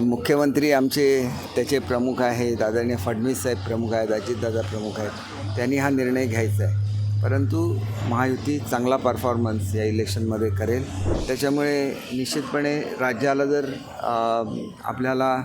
मुख्यमंत्री आमचे त्याचे प्रमुख आहेत आदरणीय फडणवीस साहेब प्रमुख आहेत अजितदादा प्रमुख आहेत त्यांनी हा निर्णय घ्यायचा आहे. परंतु महायुती चांगला परफॉर्मन्स या इलेक्शनमध्ये करेल. त्याच्यामुळे निश्चितपणे राज्याला जर आपल्याला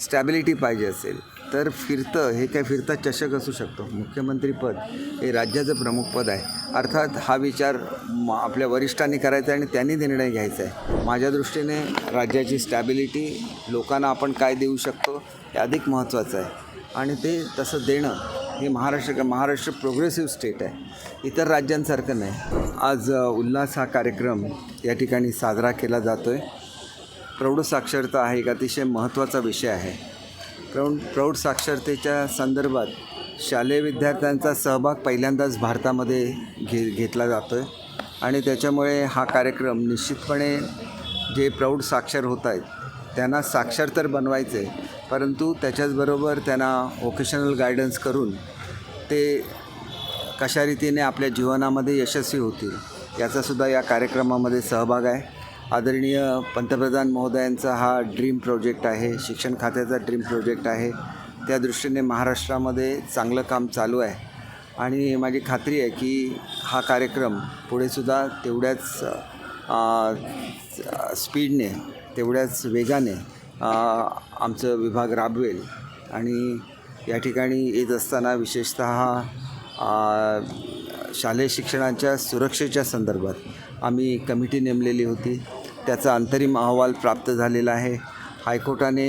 स्टॅबिलिटी पाहिजे असेल तर फिरतं हे काय फिरता चषक असू शकतो. मुख्यमंत्रीपद हे राज्याचं प्रमुख पद आहे. अर्थात हा विचार म आपल्या वरिष्ठांनी करायचा आहे आणि त्यांनी निर्णय घ्यायचा आहे. माझ्या दृष्टीने राज्याची स्टॅबिलिटी लोकांना आपण काय देऊ शकतो हे अधिक महत्त्वाचं आहे. आणि ते तसं देणं हे महाराष्ट्र महाराष्ट्र प्रोग्रेसिव्ह स्टेट आहे. इतर राज्यांसारखं नाही. आज उल्हास हा कार्यक्रम या ठिकाणी साजरा केला जातो आहे प्रौढ साक्षरता हा एक अतिशय महत्त्वाचा विषय आहे. प्रौढ प्रौढ साक्षरतेच्या संदर्भात शालेय विद्यार्थ्यांचा सहभाग पहिल्यांदाच भारतामध्ये घे घेतला जातो आहे आणि त्याच्यामुळे हा कार्यक्रम निश्चितपणे जे प्रौढ साक्षर होत आहेत त्यांना साक्षर तर बनवायचं आहे परंतु त्याच्याचबरोबर त्यांना वोकेशनल गायडन्स करून ते कशा रीतीने आपल्या जीवनामध्ये यशस्वी होतील याचासुद्धा या कार्यक्रमामध्ये सहभाग आहे. आदरणीय पंतप्रधान महोदयांचा हा ड्रीम प्रोजेक्ट आहे शिक्षण खात्याचा ड्रीम प्रोजेक्ट आहे. त्या दृष्टीने महाराष्ट्रामध्ये चांगलं काम चालू आहे. आणि माझी खात्री आहे की हा कार्यक्रम पुढेसुद्धा तेवढ्याच स्पीडने तेवढ्याच वेगाने आमचं विभाग राबवेल. आणि या ठिकाणी येत असताना विशेषत शालेय शिक्षणाच्या सुरक्षेच्या संदर्भात आम्ही कमिटी नेमलेली होती. त्याचा अंतरिम अहवाल प्राप्त झालेला आहे. हायकोर्टाने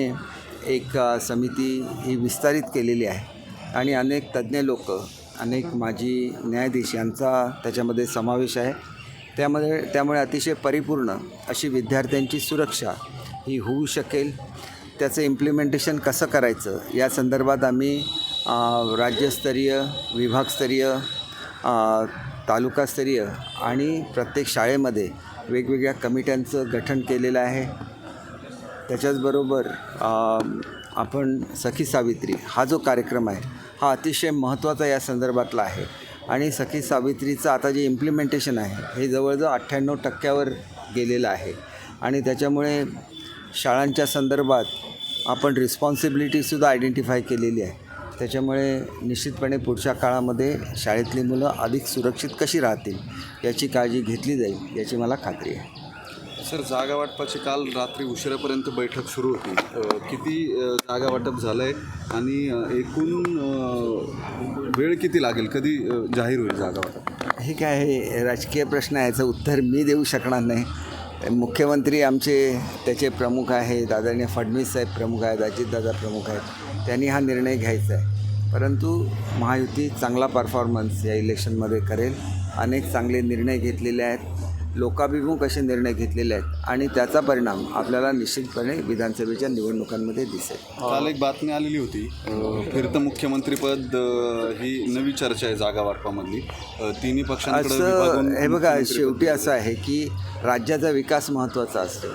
एक समिती ही विस्तारित केलेली आहे. आणि अनेक तज्ज्ञ लोक अनेक माजी न्यायाधीश यांचा त्याच्यामध्ये समावेश आहे. त्यामध्ये त्यामुळे अतिशय परिपूर्ण अशी विद्यार्थ्यांची सुरक्षा ही होऊ शकेल. त्याचं इम्प्लिमेंटेशन कसं करायचं? या संदर्भात आम्ही राज्यस्तरीय विभागस्तरीय तालुकास्तरीय आणि प्रत्येक शाळेमध्ये वेगवेगळ्या कमिट्यांचं गठन केलेलं आहे. त्याच्याचबरोबर आपण सखी सावित्री हा जो कार्यक्रम आहे हा अतिशय महत्त्वाचा या संदर्भातला आहे. आणि सखी सावित्रीचं आता जे इम्प्लिमेंटेशन आहे हे जवळजवळ अठ्ठ्याण्णव टक्क्यावर गेलेलं आहे. आणि त्याच्यामुळे शाळांच्या संदर्भात आपण रिस्पॉन्सिबिलिटीसुद्धा आयडेंटिफाय केलेली आहे. त्याच्यामुळे निश्चितपणे पुढच्या काळामध्ये शाळेतली मुलं अधिक सुरक्षित कशी राहतील याची काळजी घेतली जाईल याची मला खात्री आहे. सर जागा वाटपाची काल रात्री उशिरापर्यंत बैठक सुरू होती. किती जागा वाटप झालं आहे आणि एकूण वेळ किती लागेल? कधी जाहीर होईल जागा वाटप? हे काय आहे राजकीय प्रश्न आहे याचं उत्तर मी देऊ शकणार नाही. मुख्यमंत्री आमचे त्याचे प्रमुख आहेत आदरणीय फडणवीस साहेब प्रमुख आहेत अजितदादा प्रमुख आहेत. त्यांनी हा निर्णय घ्यायचा आहे. परंतु महायुती चांगला परफॉर्मन्स या इलेक्शनमध्ये करेल. अनेक चांगले निर्णय घेतलेले आहेत. लोकाभिमुख असे निर्णय घेतलेले आहेत. आणि त्याचा परिणाम आपल्याला निश्चितपणे विधानसभेच्या निवडणुकांमध्ये दिसेल. काल एक बातमी आलेली होती. फिरतं मुख्यमंत्रीपद ही नवी चर्चा आहे जागा वाटपामधली. तिन्ही पक्षांकडे असं हे बघा शेवटी असं आहे की राज्याचा विकास महत्त्वाचा असतो.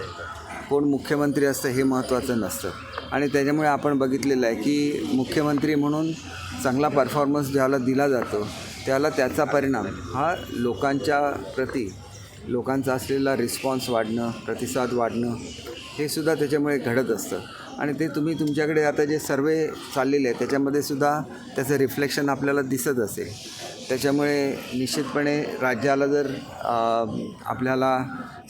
कोण मुख्यमंत्री असतं हे महत्त्वाचं नसतं. आणि त्याच्यामुळे आपण बघितलेलं आहे की मुख्यमंत्री म्हणून चांगला परफॉर्मन्स ज्याला दिला जातो त्याला त्याचा परिणाम हा लोकांच्या प्रती लोकांचा असलेला रिस्पॉन्स वाढणं प्रतिसाद वाढणं हे सुद्धा त्याच्यामुळे घडत असतं. आणि ते तुम्ही तुमच्याकडे आता जे सर्वे चाललेले आहेत त्याच्यामध्ये सुद्धा त्याचं रिफ्लेक्शन आपल्याला दिसत असेल. त्याच्यामुळे निश्चितपणे राज्याला जर आपल्याला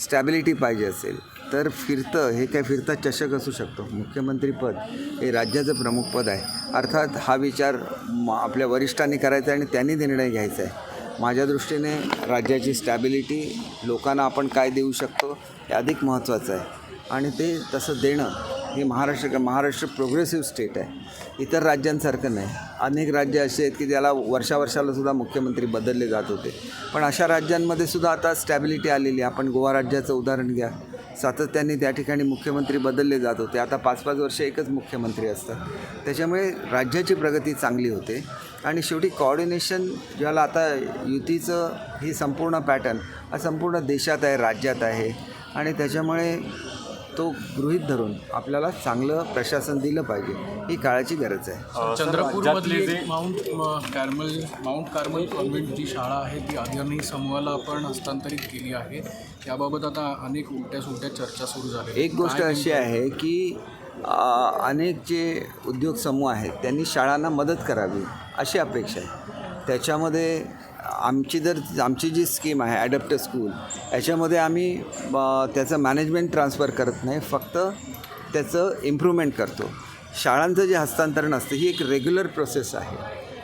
स्टॅबिलिटी पाहिजे असेल तर फिरतं हे काय फिरता चषक असू शकतो. मुख्यमंत्रीपद हे राज्याचं प्रमुख पद आहे. अर्थात हा विचार म आपल्या वरिष्ठांनी करायचा आहे आणि त्यांनी निर्णय घ्यायचा आहे. माझ्या दृष्टीने राज्याची स्टॅबिलिटी लोकांना आपण काय देऊ शकतो हे अधिक महत्त्वाचं आहे. आणि ते तसं देणं हे महाराष्ट्र महाराष्ट्र प्रोग्रेसिव्ह स्टेट आहे. इतर राज्यांसारखं नाही. अनेक राज्य असे आहेत की ज्याला वर्षावर्षालासुद्धा मुख्यमंत्री बदलले जात होते. पण अशा राज्यांमध्ये सुद्धा आता स्टॅबिलिटी आलेली आहे. आपण गोवा राज्याचं उदाहरण घ्या. सातत्याने त्या ठिकाणी मुख्यमंत्री बदलले जात होते. आता पाच पाच वर्ष एकच मुख्यमंत्री असतात. त्याच्यामुळे राज्याची प्रगती चांगली होते. आणि शेवटी कॉर्डिनेशन ज्याला आता युतीचं ही संपूर्ण पॅटर्न हा संपूर्ण देशात आहे राज्यात आहे. आणि त्याच्यामुळे तो गृहीत धरून आपल्याला चांगलं प्रशासन दिलं पाहिजे ही काळाची गरज आहे. चंद्रपूरमधली एक Mount Carmel Mount Carmel convent जी शाळा आहे ती आदिवासी समूहाला आपण हस्तांतरित केली आहे. याबाबत आता अनेक उलट्या सुलट्या चर्चा सुरू झाल्या. एक गोष्ट अशी आहे की अनेक जे उद्योग समूह आहेत त्यांनी शाळांना मदत करावी अशी अपेक्षा आहे. त्याच्यामध्ये आमची जर आमची जी स्कीम आहे ॲडॅप्टर स्कूल याच्यामध्ये आम्ही त्याचं मॅनेजमेंट ट्रान्सफर करत नाही फक्त त्याचं इम्प्रूव्हमेंट करतो. शाळांचं जे हस्तांतरण असतं ही एक रेग्युलर प्रोसेस आहे.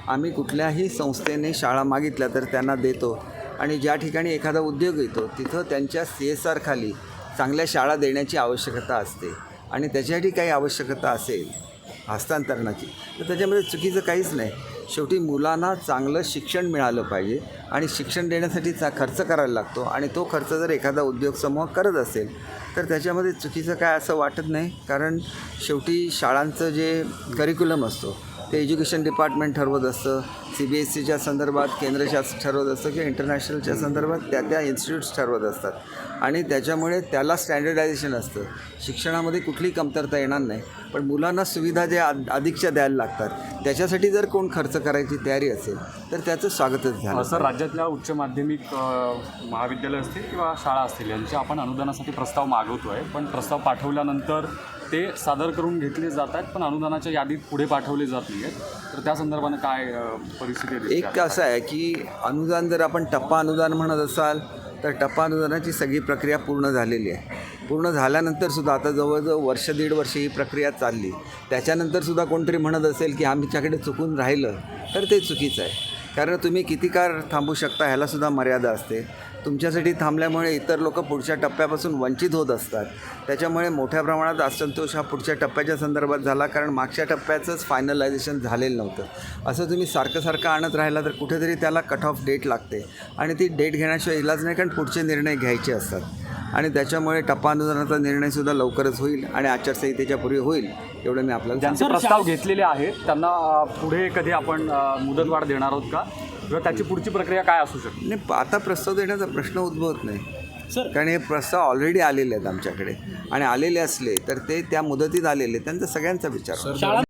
आम्ही कुठल्याही संस्थेने शाळा मागितल्या तर त्यांना देतो. आणि ज्या ठिकाणी एखादा उद्योग येतो तिथं त्यांच्या सी एस आरखाली चांगल्या शाळा देण्याची आवश्यकता असते. आणि त्याच्यासाठी काही आवश्यकता असेल हस्तांतरणाची तर त्याच्यामध्ये चुकीचं काहीच नाही. शेवटी मुलांना चांगलं शिक्षण मिळालं पाहिजे आणि शिक्षण देण्यासाठी चा खर्च करायला लागतो आणि तो खर्च जर एखादा उद्योग समूह करत असेल तर त्याच्यामध्ये चुकीचं काय असं वाटत नाही. कारण शेवटी शाळांचं जे करिक्युलम असतो ते एज्युकेशन डिपार्टमेंट ठरवत असतं सी बी एस सीच्या संदर्भात केंद्रशासित ठरवत असतं किंवा इंटरनॅशनलच्या संदर्भात त्या त्या इन्स्टिट्यूट्स ठरवत असतात. आणि त्याच्यामुळे त्याला स्टँडर्डायझेशन असतं. शिक्षणामध्ये कुठलीही कमतरता येणार नाही. पण मुलांना सुविधा ज्या अध- अधिकच्या द्यायला लागतात त्याच्यासाठी जर कोण खर्च करायची तयारी असेल तर त्याचं स्वागतच झालं सर राज्यातल्या उच्च माध्यमिक महाविद्यालय असतील किंवा शाळा असतील यांचे आपण अनुदानासाठी प्रस्ताव मागवतो आहे पण प्रस्ताव पाठवल्यानंतर ते सादर करून घेतले जात आहेत पण अनुदानाच्या यादीत पुढे पाठवले जात नाही आहेत. तर त्या संदर्भानं काय परिस्थिती एक असं आहे की अनुदान जर आपण टप्पा अनुदान म्हणत असाल तर टप्पा अनुदानाची सगळी प्रक्रिया पूर्ण झालेली आहे. पूर्ण झाल्यानंतर सुद्धा आता जवळजवळ वर्ष दीड वर्ष ही प्रक्रिया चालली. त्याच्यानंतर सुद्धा कोणतरी म्हणत असेल की आमच्याकडे चुकून राहिलं तर ते चुकीचं आहे. कारण तुम्ही किती काळ थांबू शकता ह्यालासुद्धा मर्यादा असते. तुमच्यासाठी थांबल्यामुळे इतर लोक पुढच्या टप्प्यापासून वंचित होत असतात. त्याच्यामुळे मोठ्या प्रमाणात असंतोष हा पुढच्या टप्प्याच्या संदर्भात झाला कारण मागच्या टप्प्याचंच फायनलायझेशन झालेलं नव्हतं. असं तुम्ही सारखं सारखं आणत राहिला तर कुठेतरी त्याला कट ऑफ डेट लागते. आणि ती डेट घेण्याशिवाय इलाज नाही कारण पुढचे निर्णय घ्यायचे असतात. आणि त्याच्यामुळे टप्पा अनुदानाचा निर्णयसुद्धा लवकरच होईल आणि आचारसंहितेच्या पूर्वी होईल. एवढं मी आपल्याला ज्यांचे प्रस्ताव घेतलेले आहेत त्यांना पुढे कधी आपण मुदतवाढ देणार आहोत का? किंवा त्याची पुढची प्रक्रिया काय असू शकते? नाही आता प्रस्ताव देण्याचा प्रश्न उद्भवत नाही. कारण हे प्रस्ताव ऑलरेडी आलेले आहेत आमच्याकडे. आणि आलेले असले तर ते त्या मुदतीत आलेले त्यांचा सगळ्यांचा विचार.